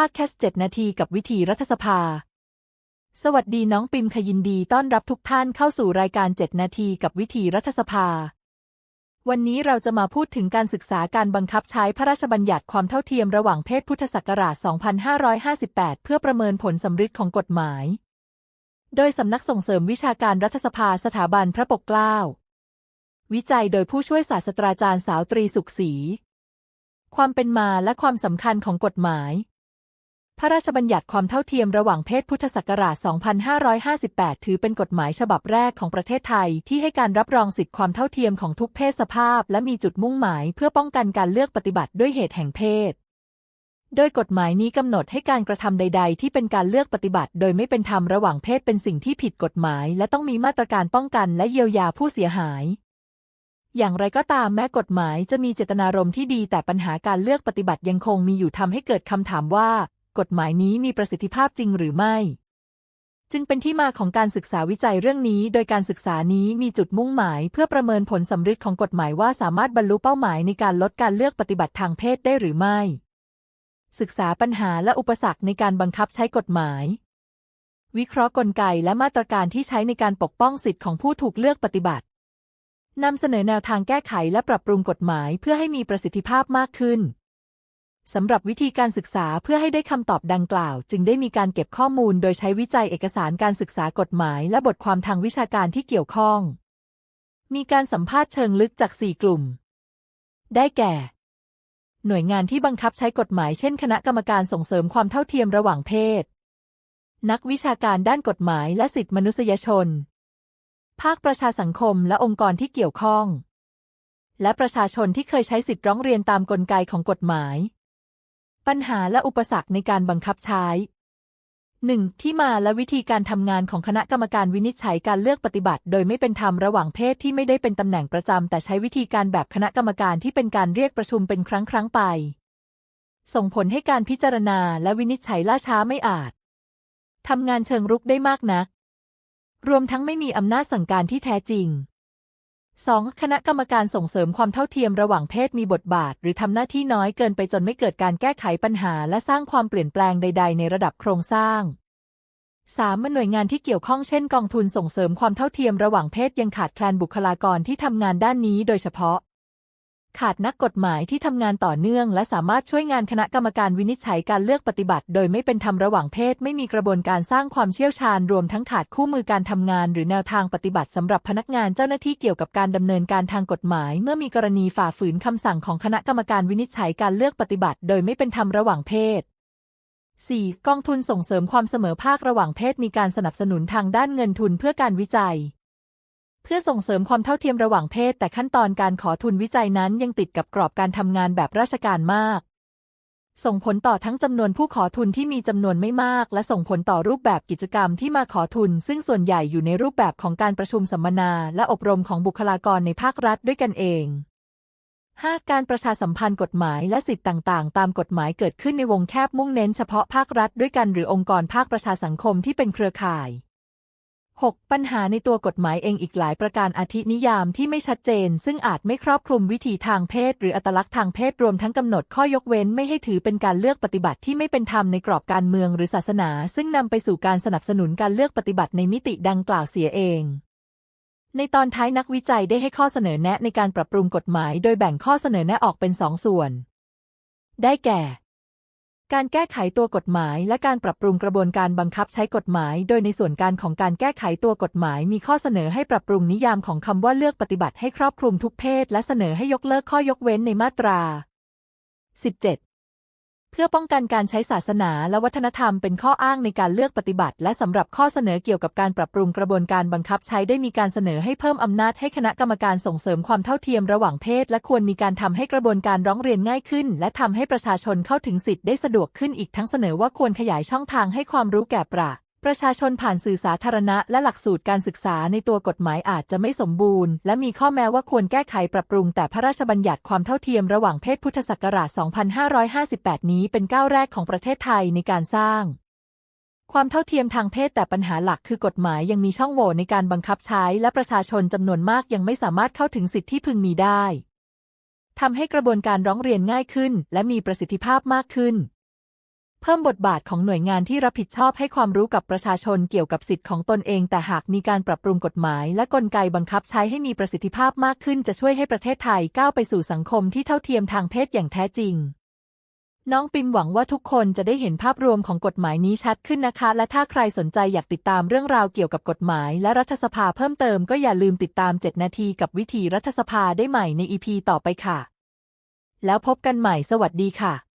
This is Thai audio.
ภาคแคส7นาทีกับวิธีรัฐสภา สวัสดีน้องปิมขยินดีต้อนรับทุกท่านเข้าสู่รายการ 7 นาทีกับวิธีรัฐสภา วันนี้เราจะมาพูดถึงการศึกษาการบังคับใช้พระราชบัญญัติความเท่าเทียมระหว่างเพศพุทธศักราช 2558 เพื่อประเมินผลสำฤทธิ์ของกฎหมาย โดยสำนักส่งเสริมวิชาการรัฐสภาสถาบันพระปกเกล้า วิจัยโดยผู้ช่วยศาสตราจารย์สาวตรีสุขศรีความเป็นมาและความสำคัญของกฎหมาย พระราชบัญญัติความเท่าเทียมระหว่างเพศพุทธศักราช 2558 ถือเป็นกฎหมายฉบับแรกของประเทศไทย ที่ให้การรับรองสิทธิความเท่าเทียมของทุกเพศสภาพ และมีจุดมุ่งหมายเพื่อป้องกันการเลือกปฏิบัติด้วยเหตุแห่งเพศ โดยกฎหมายนี้กำหนดให้การกระทำใด ๆ ที่เป็นการเลือกปฏิบัติ โดยไม่เป็นธรรมระหว่างเพศเป็นสิ่งที่ผิดกฎหมาย และต้องมีมาตรการป้องกันและเยียวยาผู้เสียหายอย่างไรก็ตามแม้กฎหมายจะมีเจตนารมณ์ที่ดีแต่ปัญหาการเลือกปฏิบัติยังคงมีอยู่ทำให้เกิดคำถามว่า กฎหมายนี้มีประสิทธิภาพจริงหรือไม่ จึงเป็นที่มาของการศึกษาวิจัยเรื่องนี้ โดยการศึกษานี้มีจุดมุ่งหมาย เพื่อประเมินผลสำฤทธิ์ของกฎหมายว่าสามารถบรรลุเป้าหมายในการลดการเลือกปฏิบัติทางเพศได้หรือไม่ ศึกษาปัญหาและอุปสรรคในการบังคับใช้กฎหมายวิเคราะห์กลไกและมาตรการที่ใช้ในการปกป้องสิทธิของผู้ถูกเลือกปฏิบัติ นำเสนอแนวทางแก้ไขและปรับปรุงกฎหมายเพื่อให้มีประสิทธิภาพมากขึ้น สำหรับวิธีการศึกษาเพื่อให้ได้คำตอบดังกล่าว จึงได้มีการเก็บข้อมูลโดยใช้วิจัยเอกสารการศึกษากฎหมาย และบทความทางวิชาการที่เกี่ยวข้อง มีการสัมภาษณ์เชิงลึกจาก 4 กลุ่ม ได้แก่ หน่วยงานที่บังคับใช้กฎหมายเช่น คณะกรรมการส่งเสริมความเท่าเทียมระหว่างเพศ นักวิชาการด้านกฎหมายและสิทธิมนุษยชน ภาคประชาสังคมและองค์กรที่เกี่ยวข้อง และประชาชนที่เคยใช้สิทธิร้องเรียนตามกลไกของกฎหมาย ปัญหาและอุปสรรคในการบังคับใช้ 1. ที่มาและวิธีการทำงานของคณะกรรมการวินิจฉัยการเลือกปฏิบัติ โดยไม่เป็นธรรมระหว่างเพศที่ไม่ได้เป็นตำแหน่งประจำแต่ใช้วิธีการแบบคณะกรรมการที่เป็นการเรียกประชุมเป็นครั้งครั้งไป ส่งผลให้การพิจารณาและวินิจฉัยล่าช้าไม่อาจทำงานเชิงรุกได้มากนัก รวมทั้งไม่มีอำนาจสั่งการที่แท้จริง 2. คณะกรรมการส่งเสริมความเท่าเทียมระหว่างเพศมีบทบาท หรือทำหน้าที่น้อยเกินไปจนไม่เกิดการแก้ไขปัญหา และสร้างความเปลี่ยนแปลงใด ๆ ในระดับโครงสร้าง 3. หน่วยงานที่เกี่ยวข้องเช่นกองทุนส่งเสริมความเท่าเทียมระหว่างเพศยังขาดแคลนบุคลากรที่ทำงานด้านนี้โดยเฉพาะ ขาดนักกฎหมายที่ทำงานต่อเนื่อง และสามารถช่วยงานคณะกรรมการวินิจฉัยการเลือกปฏิบัติ โดยไม่เป็นธรรมระหว่างเพศ ไม่มีกระบวนการสร้างความเชี่ยวชาญ รวมทั้งขาดคู่มือการทำงาน หรือแนวทางปฏิบัติสำหรับพนักงานเจ้าหน้าที่เกี่ยวกับการดำเนินการทางกฎหมาย เมื่อมีกรณีฝ่าฝืนคำสั่งของคณะกรรมการวินิจฉัยการเลือกปฏิบัติ โดยไม่เป็นธรรมระหว่างเพศ 4. กองทุนส่งเสริมความเสมอภาคระหว่างเพศมีการสนับสนุนทางด้านเงินทุนเพื่อการวิจัย เพื่อส่งเสริมความเท่าเทียมระหว่างเพศ แต่ขั้นตอนการขอทุนวิจัยนั้นยังติดกับกรอบการทำงานแบบราชการมาก ส่งผลต่อทั้งจำนวนผู้ขอทุนที่มีจำนวนไม่มาก และส่งผลต่อรูปแบบกิจกรรมที่มาขอทุน ซึ่งส่วนใหญ่อยู่ในรูปแบบของการประชุมสัมมนา และอบรมของบุคลากรในภาครัฐด้วยกันเอง 5. การประชาสัมพันธ์กฎหมายและสิทธิต่างๆ ตามกฎหมายเกิดขึ้นในวงแคบมุ่งเน้นเฉพาะภาครัฐด้วยกันหรือองค์กรภาคประชาสังคมที่เป็นเครือข่าย 6. ปัญหาในตัวกฎหมายเองอีกหลายประการอาทินิยามที่ไม่ชัดเจน ซึ่งอาจไม่ครอบคลุมวิถีทางเพศ หรืออัตลักษณ์ทางเพศรวมทั้งกำหนดข้อยกเว้นไม่ให้ถือเป็นการเลือกปฏิบัติที่ไม่เป็นธรรมในกรอบการเมืองหรือศาสนา ซึ่งนำไปสู่การสนับสนุนการเลือกปฏิบัติในมิติดังกล่าวเสียเอง ในตอนท้ายนักวิจัยได้ให้ข้อเสนอแนะในการปรับปรุงกฎหมาย โดยแบ่งข้อเสนอแนะออกเป็นสองส่วน ได้แก่ การแก้ไขตัวกฎหมายและการปรับปรุงกระบวนการบังคับใช้กฎหมาย โดยในส่วนการของการแก้ไขตัวกฎหมาย มีข้อเสนอให้ปรับปรุงนิยามของคำว่าเลือกปฏิบัติให้ครอบคลุมทุกเพศ และเสนอให้ยกเลิกข้อยกเว้นในมาตรา 17 เพื่อป้องกันการใช้ศาสนาและวัฒนธรรมเป็นข้ออ้างในการเลือกปฏิบัติ และสำหรับข้อเสนอเกี่ยวกับการปรับปรุงกระบวนการบังคับใช้ได้มีการเสนอให้เพิ่มอำนาจให้คณะกรรมการส่งเสริมความเท่าเทียมระหว่างเพศ และควรมีการทำให้กระบวนการร้องเรียนง่ายขึ้น และทำให้ประชาชนเข้าถึงสิทธิ์ได้สะดวกขึ้นอีกทั้งเสนอว่าควรขยายช่องทางให้ความรู้แก่ประ ประชาชนผ่านสื่อสาธารณะและหลักสูตรการศึกษาในตัวกฎหมายอาจจะไม่สมบูรณ์ และมีข้อแม้ว่าควรแก้ไขปรับปรุง แต่พระราชบัญญัติความเท่าเทียมระหว่างเพศพุทธศักราช 2558 นี้เป็นก้าวแรกของประเทศไทยในการสร้าง ความเท่าเทียมทางเพศแต่ปัญหาหลักคือกฎหมายยังมีช่องโหว่ในการบังคับใช้ และประชาชนจำนวนมากยังไม่สามารถเข้าถึงสิทธิที่พึงมีได้ทำให้กระบวนการร้องเรียนง่ายขึ้น และมีประสิทธิภาพมากขึ้น เพิ่มบทบาทของหน่วยงานที่รับผิดชอบให้ความรู้กับประชาชนเกี่ยวกับสิทธิ์ของตนเอง แต่หากมีการปรับปรุงกฎหมาย และกลไกบังคับใช้ให้มีประสิทธิภาพมากขึ้นจะช่วยให้ประเทศไทยก้าวไปสู่สังคมที่เท่าเทียมทางเพศอย่างแท้จริง น้องปิมหวังว่าทุกคนจะได้เห็นภาพรวมของกฎหมายนี้ชัดขึ้นนะคะ และถ้าใครสนใจอยากติดตามเรื่องราวเกี่ยวกับกฎหมาย และรัฐสภาเพิ่มเติมก็อย่าลืมติดตาม 7 นาทีกับวิธีรัฐสภาได้ใหม่ในอีพีต่อไปค่ะ แล้วพบกันใหม่สวัสดีค่ะ